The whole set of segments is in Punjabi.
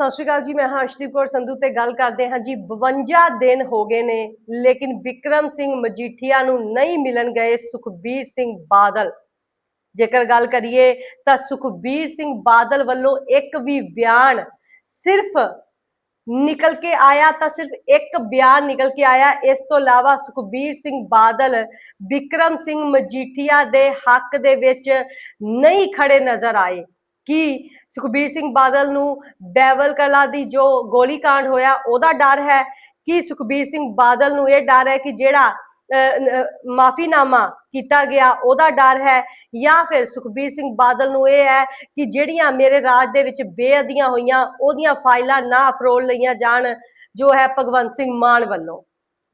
ਸਤਿ ਸ਼੍ਰੀ ਅਕਾਲ ਜੀ, ਮੈਂ ਹਾਂ ਕੌਰ ਸੰਧੂ ਤੇ ਗੱਲ ਕਰਦੇ ਹਾਂ ਜੀ 52 ਦਿਨ ਹੋ ਗਏ ਨੇ, ਲੇਕਿਨ ਵਿਕਰਮ ਸਿੰਘ ਮਜੀਠੀਆ ਨੂੰ ਨਹੀਂ ਮਿਲਣ ਗਏ ਸੁਖਬੀਰ ਸਿੰਘ ਬਾਦਲ। ਜੇਕਰ ਗੱਲ ਕਰੀਏ ਤਾਂ ਸੁਖਬੀਰ ਸਿੰਘ ਬਾਦਲ ਵੱਲੋਂ ਇੱਕ ਵੀ ਬਿਆਨ ਸਿਰਫ ਨਿਕਲ ਕੇ ਆਇਆ, ਤਾਂ ਸਿਰਫ ਇੱਕ ਬਿਆਨ ਨਿਕਲ ਕੇ ਆਇਆ। ਇਸ ਤੋਂ ਇਲਾਵਾ ਸੁਖਬੀਰ ਸਿੰਘ ਬਾਦਲ ਵਿਕਰਮ ਸਿੰਘ ਮਜੀਠੀਆ ਦੇ ਹੱਕ ਦੇ ਵਿੱਚ ਨਹੀਂ ਖੜੇ ਨਜ਼ਰ ਆਏ। ਕਿ ਸੁਖਬੀਰ ਸਿੰਘ ਬਾਦਲ ਨੂੰ ਬੈਵਲ ਕਲਾ ਦੀ ਜੋ ਗੋਲੀकांड ਹੋਇਆ, ਉਹਦਾ ਡਰ ਹੈ ਕਿ ਸੁਖਬੀਰ ਸਿੰਘ ਬਾਦਲ ਨੂੰ ਇਹ ਡਰ ਹੈ ਕਿ ਜਿਹੜਾ ਮਾਫੀਨਾਮਾ ਕੀਤਾ ਗਿਆ, ਉਹਦਾ ਡਰ ਹੈ? ਜਾਂ ਫਿਰ ਸੁਖਬੀਰ ਸਿੰਘ ਬਾਦਲ ਨੂੰ ਇਹ ਹੈ ਕਿ ਜਿਹੜੀਆਂ ਮੇਰੇ ਰਾਜ ਦੇ ਵਿੱਚ ਬੇਅਦੀਆਂ ਹੋਈਆਂ, ਉਹਦੀਆਂ ਫਾਈਲਾਂ ਨਾ ਅਫਰੋਲ ਲਈਆਂ ਜਾਣ, ਜੋ ਹੈ ਭਗਵੰਤ ਸਿੰਘ ਮਾਨ ਵੱਲੋਂ।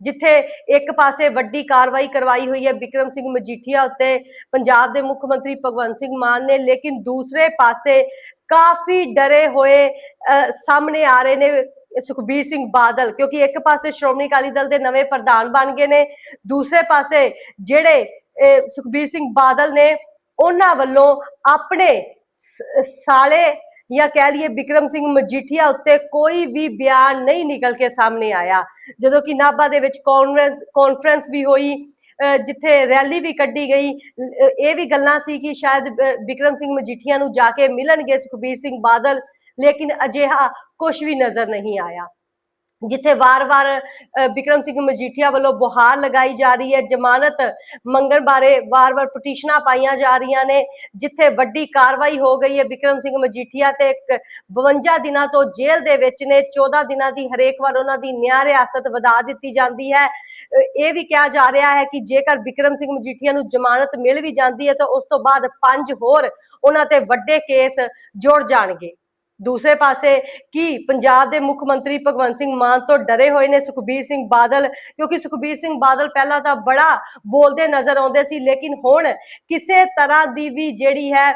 ਜਿੱਥੇ ਇੱਕ ਪਾਸੇ ਵੱਡੀ ਕਾਰਵਾਈ ਕਰਵਾਈ ਹੋਈ ਹੈ ਵਿਕਰਮ ਸਿੰਘ ਮਜੀਠੀਆ ਉੱਤੇ ਪੰਜਾਬ ਦੇ ਮੁੱਖ ਮੰਤਰੀ ਭਗਵੰਤ ਸਿੰਘ ਮਾਨ ਨੇ ਲੇਕਿਨ ਦੂਸਰੇ ਪਾਸੇ ਕਾਫੀ ਡਰੇ ਹੋਏ ਅਹ, ਸਾਹਮਣੇ ਆ ਰਹੇ ਨੇ ਸੁਖਬੀਰ ਸਿੰਘ ਬਾਦਲ ਕਿਉਂਕਿ ਇੱਕ ਪਾਸੇ ਸ਼੍ਰੋਮਣੀ ਅਕਾਲੀ ਦਲ ਦੇ ਨਵੇਂ ਪ੍ਰਧਾਨ ਬਣ ਗਏ ਨੇ ਦੂਸਰੇ ਪਾਸੇ ਜਿਹੜੇ ਸੁਖਬੀਰ ਸਿੰਘ ਬਾਦਲ ਨੇ ਉਹਨਾਂ ਵੱਲੋਂ ਆਪਣੇ ਸਾਲੇ ਜਾਂ ਕਹਿ ਲਈਏ ਵਿਕਰਮ ਸਿੰਘ ਮਜੀਠੀਆ ਉੱਤੇ ਕੋਈ ਵੀ ਬਿਆਨ ਨਹੀਂ ਨਿਕਲ ਕੇ ਸਾਹਮਣੇ ਆਇਆ। ਜਦੋਂ ਕਿ ਨਾਭਾ ਦੇ ਵਿੱਚ ਕਾਨਫਰੰਸ ਕਾਨਫਰੰਸ ਵੀ ਹੋਈ ਜਿੱਥੇ ਰੈਲੀ ਵੀ ਕੱਢੀ ਗਈ ਇਹ ਵੀ ਗੱਲਾਂ ਸੀ ਕਿ ਸ਼ਾਇਦ, ਅਹ ਵਿਕਰਮ ਸਿੰਘ ਮਜੀਠੀਆ ਨੂੰ ਜਾ ਕੇ ਮਿਲਣਗੇ ਸੁਖਬੀਰ ਸਿੰਘ ਬਾਦਲ, ਲੇਕਿਨ ਅਜਿਹਾ ਕੁਝ ਵੀ ਨਜ਼ਰ ਨਹੀਂ ਆਇਆ। ਜਿੱਥੇ ਵਾਰ-ਵਾਰ ਅਹ ਵਿਕਰਮ ਸਿੰਘ ਮਜੀਠੀਆ ਵੱਲੋਂ ਬੁਹਾਰ ਲਗਾਈ ਜਾ ਰਹੀ ਹੈ, ਜ਼ਮਾਨਤ ਮੰਗਣ ਬਾਰੇ ਵਾਰ-ਵਾਰ ਪਟੀਸ਼ਨਾਂ ਪਾਈਆਂ ਜਾ ਰਹੀਆਂ ਨੇ, ਜਿੱਥੇ ਵੱਡੀ ਕਾਰਵਾਈ ਹੋ ਗਈ ਹੈ ਵਿਕਰਮ ਸਿੰਘ ਮਜੀਠੀਆ ਤੇ ਇੱਕ 52 ਦਿਨਾਂ ਤੋਂ ਜੇਲ੍ਹ ਦੇ ਵਿੱਚ ਨੇ 14 ਦਿਨਾਂ ਦੀ ਹਰੇਕ ਵਾਰ ਉਹਨਾਂ ਦੀ ਨਿਆਂ ਰਿਆਸਤ ਵਧਾ ਦਿੱਤੀ ਜਾਂਦੀ ਹੈ। ਇਹ ਵੀ ਕਿਹਾ ਜਾ ਰਿਹਾ ਹੈ ਕਿ ਜੇਕਰ ਵਿਕਰਮ ਸਿੰਘ ਮਜੀਠੀਆ ਨੂੰ ਜ਼ਮਾਨਤ ਮਿਲ ਵੀ ਜਾਂਦੀ ਹੈ ਤਾਂ ਉਸ ਤੋਂ ਬਾਅਦ ਪੰਜ ਹੋਰ ਉਹਨਾਂ ਤੇ ਵੱਡੇ ਕੇਸ ਜੁੜ ਜਾਣਗੇ। ਦੂਸਰੇ ਪਾਸੇ ਕੀ ਪੰਜਾਬ ਦੇ ਮੁੱਖ ਮੰਤਰੀ ਭਗਵੰਤ ਸਿੰਘ ਮਾਨ ਤੋਂ ਡਰੇ ਹੋਏ ਨੇ ਸੁਖਬੀਰ ਸਿੰਘ ਬਾਦਲ? ਕਿਉਂਕਿ ਸੁਖਬੀਰ ਸਿੰਘ ਬਾਦਲ ਪਹਿਲਾਂ ਤਾਂ ਬੜਾ ਬੋਲਦੇ ਨਜ਼ਰ ਆਉਂਦੇ ਸੀ, ਲੇਕਿਨ ਹੁਣ ਕਿਸੇ ਤਰ੍ਹਾਂ ਦੀ ਵੀ ਜਿਹੜੀ ਹੈ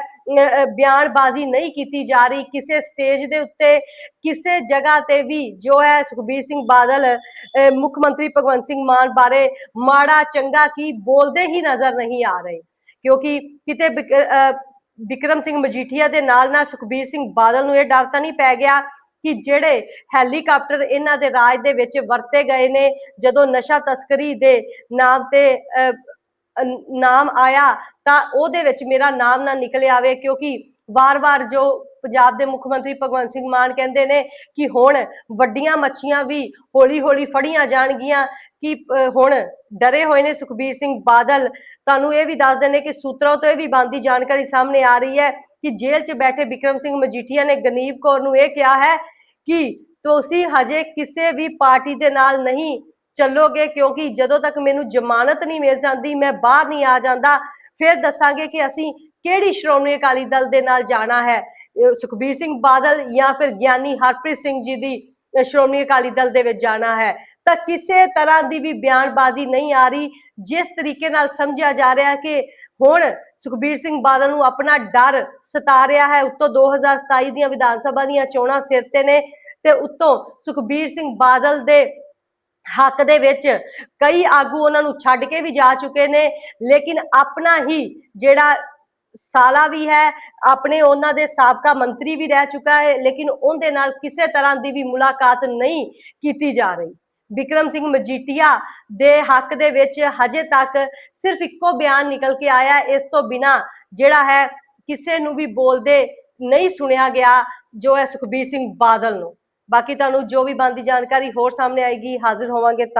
ਬਿਆਨਬਾਜ਼ੀ ਨਹੀਂ ਕੀਤੀ ਜਾ ਰਹੀ। ਕਿਸੇ ਸਟੇਜ ਦੇ ਉੱਤੇ, ਕਿਸੇ ਜਗ੍ਹਾ ਤੇ ਵੀ ਜੋ ਹੈ ਸੁਖਬੀਰ ਸਿੰਘ ਬਾਦਲ ਮੁੱਖ ਮੰਤਰੀ ਭਗਵੰਤ ਸਿੰਘ ਮਾਨ ਬਾਰੇ ਮਾੜਾ ਚੰਗਾ ਕੀ ਬੋਲਦੇ ਹੀ ਨਜ਼ਰ ਨਹੀਂ ਆ ਰਹੇ। ਕਿਉਂਕਿ ਕਿਤੇ ਵਿਕਰਮ ਸਿੰਘ ਮਜੀਠੀਆ ਦੇ ਨਾਲ ਨਾਲ ਸੁਖਬੀਰ ਸਿੰਘ ਬਾਦਲ ਨੂੰ ਇਹ ਡਰ ਤਾਂ ਨਹੀਂ ਪੈ ਗਿਆ ਕਿ ਜਿਹੜੇ ਹੈਲੀਕਾਪਟਰ ਇਹਨਾਂ ਦੇ ਰਾਜ ਦੇ ਵਿੱਚ ਵਰਤੇ ਗਏ ਨੇ, ਜਦੋਂ ਨਸ਼ਾ ਤਸਕਰੀ ਦੇ ਨਾਮ ਤੇ ਨਾਮ ਆਇਆ ਤਾਂ ਉਹਦੇ ਵਿੱਚ ਮੇਰਾ ਨਾਮ ਨਾ ਨਿਕਲ ਆਵੇ, ਕਿਉਂਕਿ ਵਾਰ-ਵਾਰ ਜੋ ਪੰਜਾਬ ਦੇ ਮੁੱਖ ਮੰਤਰੀ ਭਗਵੰਤ ਸਿੰਘ ਮਾਨ ਕਹਿੰਦੇ ਨੇ ਕਿ ਹੁਣ ਵੱਡੀਆਂ ਮੱਛੀਆਂ ਵੀ ਹੌਲੀ-ਹੌਲੀ ਫੜੀਆਂ ਜਾਣਗੀਆਂ, ਕਿ ਹੁਣ ਡਰੇ ਹੋਏ ਨੇ ਸੁਖਬੀਰ ਸਿੰਘ ਬਾਦਲ ਤੁਹਾਨੂੰ ਇਹ ਵੀ ਦੱਸ ਦਿੰਦੇ ਕਿ ਸੂਤਰਾਂ ਤੋਂ ਇਹ ਵੀ ਬੰਦੀ ਜਾਣਕਾਰੀ ਸਾਹਮਣੇ ਆ ਰਹੀ ਹੈ ਕਿ ਜੇਲ੍ਹ 'ਚ ਬੈਠੇ ਵਿਕਰਮ ਸਿੰਘ ਮਜੀਠੀਆ ਨੇ ਗਨੀਬ ਕੌਰ ਨੂੰ ਇਹ ਕਿਹਾ ਹੈ ਕਿ ਤੁਸੀਂ ਹਜੇ ਕਿਸੇ ਵੀ ਪਾਰਟੀ ਦੇ ਨਾਲ ਨਹੀਂ ਚੱਲੋਗੇ ਕਿਉਂਕਿ ਜਦੋਂ ਤੱਕ ਮੈਨੂੰ ਜ਼ਮਾਨਤ ਨਹੀਂ ਮਿਲ ਜਾਂਦੀ, ਮੈਂ ਬਾਹਰ ਨਹੀਂ ਆ ਜਾਂਦਾ। ਫਿਰ ਦੱਸਾਂਗੇ ਕਿ ਅਸੀਂ ਕਿਹੜੀ ਸ਼੍ਰੋਮਣੀ ਅਕਾਲੀ ਦਲ ਦੇ ਨਾਲ ਜਾਣਾ ਹੈ? ਸੁਖਬੀਰ ਸਿੰਘ ਬਾਦਲ ਜਾਂ ਫਿਰ ਗਿਆਨੀ ਹਰਪ੍ਰੀਤ ਸਿੰਘ ਜੀ ਦੀ ਸ਼੍ਰੋਮਣੀ ਅਕਾਲੀ ਦਲ ਦੇ ਵਿੱਚ ਜਾਣਾ ਹੈ? ਤਾਂ ਕਿਸੇ ਤਰ੍ਹਾਂ ਦੀ ਵੀ ਬਿਆਨਬਾਜ਼ੀ ਨਹੀਂ ਆ ਰਹੀ, ਜਿਸ ਤਰੀਕੇ ਨਾਲ ਸਮਝਿਆ ਜਾ ਰਿਹਾ ਕਿ ਹੁਣ ਸੁਖਬੀਰ ਸਿੰਘ ਬਾਦਲ ਨੂੰ ਆਪਣਾ ਡਰ ਸਤਾ ਰਿਹਾ ਹੈ। ਉੱਤੋਂ 2027 ਦੀਆਂ ਵਿਧਾਨ ਸਭਾ ਦੀਆਂ ਚੋਣਾਂ ਸਿਰ ਤੇ ਨੇ ਤੇ ਉੱਤੋਂ ਸੁਖਬੀਰ ਸਿੰਘ ਬਾਦਲ ਦੇ ਹੱਕ ਦੇ ਵਿੱਚ ਕਈ ਆਗੂ ਉਹਨਾਂ ਨੂੰ ਛੱਡ ਕੇ ਵੀ ਜਾ ਚੁੱਕੇ ਨੇ, ਲੇਕਿਨ ਆਪਣਾ ਹੀ ਜਿਹੜਾ ਸਾਲਾ ਵੀ ਹੈ, ਆਪਣੇ ਉਹਨਾਂ ਦੇ ਸਾਬਕਾ ਮੰਤਰੀ ਵੀ ਰਹਿ ਚੁੱਕਾ ਹੈ, ਲੇਕਿਨ ਉਹਦੇ ਨਾਲ ਕਿਸੇ ਤਰ੍ਹਾਂ ਦੀ ਵੀ ਮੁਲਾਕਾਤ ਨਹੀਂ ਕੀਤੀ ਜਾ ਰਹੀ। ਵਿਕਰਮ ਸਿੰਘ ਮਜੀਠੀਆ ਦੇ ਹੱਕ ਦੇ ਵਿੱਚ ਹਜੇ ਤੱਕ ਸਿਰਫ ਇੱਕੋ ਬਿਆਨ ਨਿਕਲ ਕੇ ਆਇਆ ਇਸ ਤੋਂ ਬਿਨਾ ਜਿਹੜਾ ਹੈ ਕਿਸੇ ਨੂੰ ਵੀ ਬੋਲਦੇ ਨਹੀਂ ਸੁਣਿਆ ਗਿਆ, ਜੋ ਹੈ ਸੁਖਬੀਰ ਸਿੰਘ ਬਾਦਲ ਨੂੰ। ਬਾਕੀ ਤੁਹਾਨੂੰ ਜੋ ਵੀ ਬੰਦੀ ਜਾਣਕਾਰੀ ਹੋਰ ਸਾਹਮਣੇ ਆਏਗੀ, ਹਾਜ਼ਰ ਹੋਵਾਂਗੇ ਧੰਨ